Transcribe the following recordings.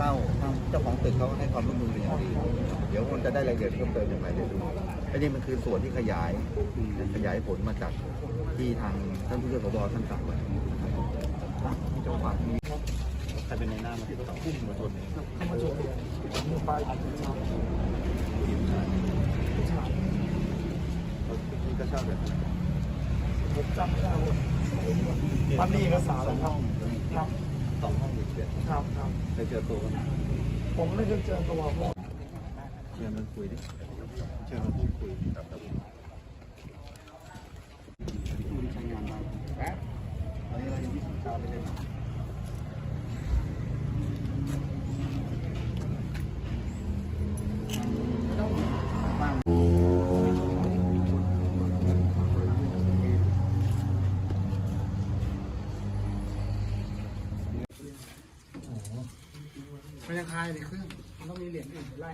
ช่าทางเจ้าของตึกเขาให้ความร่วมมือเป็นอย่างดีเดี๋ยวมันจะได้รายละเอียดเพิ่มเติมอย่างไรเดี๋ยวดูอันนี้มันคือส่วนที่ขยายขยายผลมาจากที่ทางท่านผู้ช่วยผบท่านสั่งไว้นะครับอะที่จังหวัดนี้ใครเป็นในหน้ามาที่ต่อพุ่งมาชนเข้ามาชมไปอัดเช่าทีมงานเขาที่ก็เช่าแบบนั้นผมจำไม่ได้ว่ามันมีเอกสารแล้วครับ สองห้องหนึ่งเดือนครับครับเคยเจอตัวกันผมไม่เคยเจอตัวเพราะเชิญมาคุยดิเชิญมาพูดคุยกับตำรวจใช้งานมาแป๊บตอนนี้เรายังพิสูจน์ทราบไม่ได้ มันยังคายในเครื่งมันต้องมีเหรียญอื่นไล่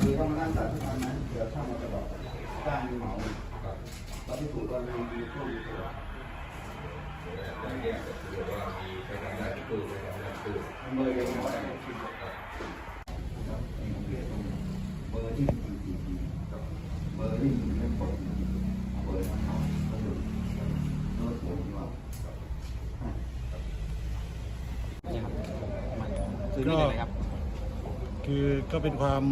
คือถ้ามานั่งตัดทุกวันนั้นเดี๋ยวช่างมาจะบอกจ้างมีเหมา เราพิสูจน์ว่ามีมีช่วงมีตัวเบอร์เดียวกันเบอร์ที่สี่สี่สี่กับเบอร์ที่ไม่ปลดเบอร์นั้นเขาก็คือโน้ตผมว่าคือนี่เลยครับคือก็เป็นความ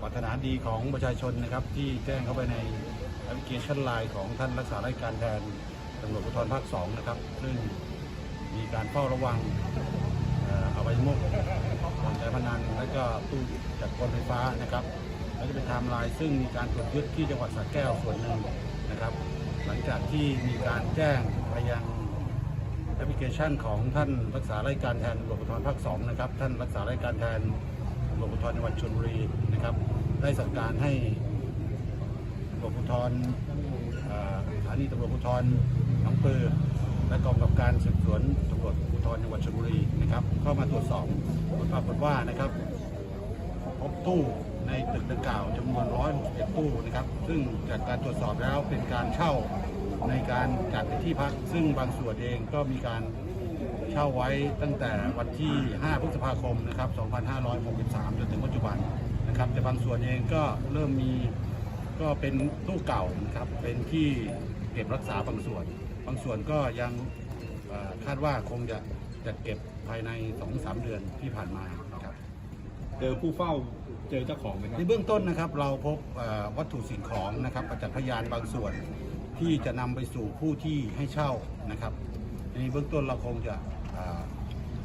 ปรารถนาดีของประชาชนนะครับที่แจ้งเข้าไปใน พลิเคชันไลน์ของท่านรักษาราชการแทนตำรวจภูธรภาคสองนะครับ ซึ่งมีการเฝ้าระวังเอ่ออบายมุกบ่อนการพนันและก็ตู้จัดกรไฟฟ้านะครับแล้วจะเป็นไทม์ไลน์ซึ่งมีการตรวจยึดที่จังหวัดสระแก้วส่วนหนึ่งนะครับ หลังจากที่มีการแจ้งไปยังแอปพลิเคชันของท่านรักษาราชการแทนตำรวจภูธรภาค2นะครับ ท่านรักษาราชการแทนตำรวจภูธรจังหวัดชลบุรีนะครับ ได้สั่งการให้ำรวจภูธรสถานีตำรวจภูธรหนองปือและกองกำกับการสืบสวนตำรวจภูธรจังหวัดชลบุรีนะครับ เข้ามาตรวจสอบผลปรากฏว่านะครับพบตู้ในตึกดังกล่าวจำนวน 161 ตู้นะครับ ซึ่งจากการตรวจสอบแล้วเป็นการเช่าในการจัดเป็นที่พัก ซึ่งบางส่วนเองก็มีการเช่าไว้ตั้งแต่วันที่ 5 พฤษภาคมนะครับ 2563 จนถึงปัจจุบันนะครับ แต่บางส่วนเองก็เริ่มมี ก็เป็นตู้เก่านะครับ เป็นที่เก็บรักษาบางส่วน บางส่วนก็ยังเอ่อคาดว่าคงจะจัดเก็บภายใน 2-3 เดือนที่ผ่านมานะครับ เจอผู้เฝ้าเจอเจ้าของไหมครับ ในเบื้องต้นนะครับ เราพบเอ่อวัตถุสิ่งของนะครับประจักษ์พยานบางส่วน ที่จะนำไปสู่ผู้ที่ให้เช่านะครับ ในเบื้องต้นเราคงจะเอ่อ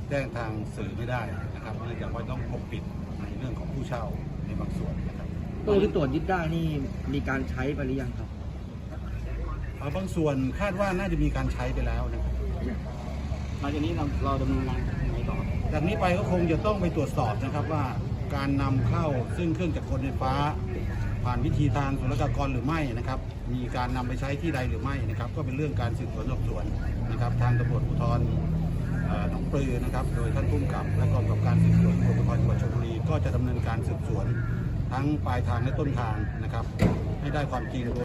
แจ้งทางสื่อไม่ได้นะครับเนื่องจากว่าต้องปกปิดในเรื่องของผู้เช่าในบางส่วนนะครับ ตู้ที่ตรวจยึดได้นี่มีการใช้ไปหรือยังครับเอ่อบางส่วนคาดว่าน่าจะมีการใช้ไปแล้วนะครับหลังจากนี้เราเราดำเนินงานยังไงต่อจากนี้ไปก็คงจะต้องไปตรวจสอบนะครับว่าการนำเข้าซึ่งเครื่องจักรกลไฟฟ้า ผ่านวิธีทางศุลกากรหรือไม่นะครับ มีการนำไปใช้ที่ใดหรือไม่นะครับ ก็เป็นเรื่องการสืบสวนสอบสวนนะครับ ทางตำรวจภูธรเอ่อหนองปลือนะครับ โดยท่านผู้กำกับและกองกำกับการสืบสวนตำรวจภูธรจังหวัดชลบุรีก็จะดำเนินการสืบสวน ทั้งปลายทางและต้นทางนะครับ ให้ได้ความจริงรวย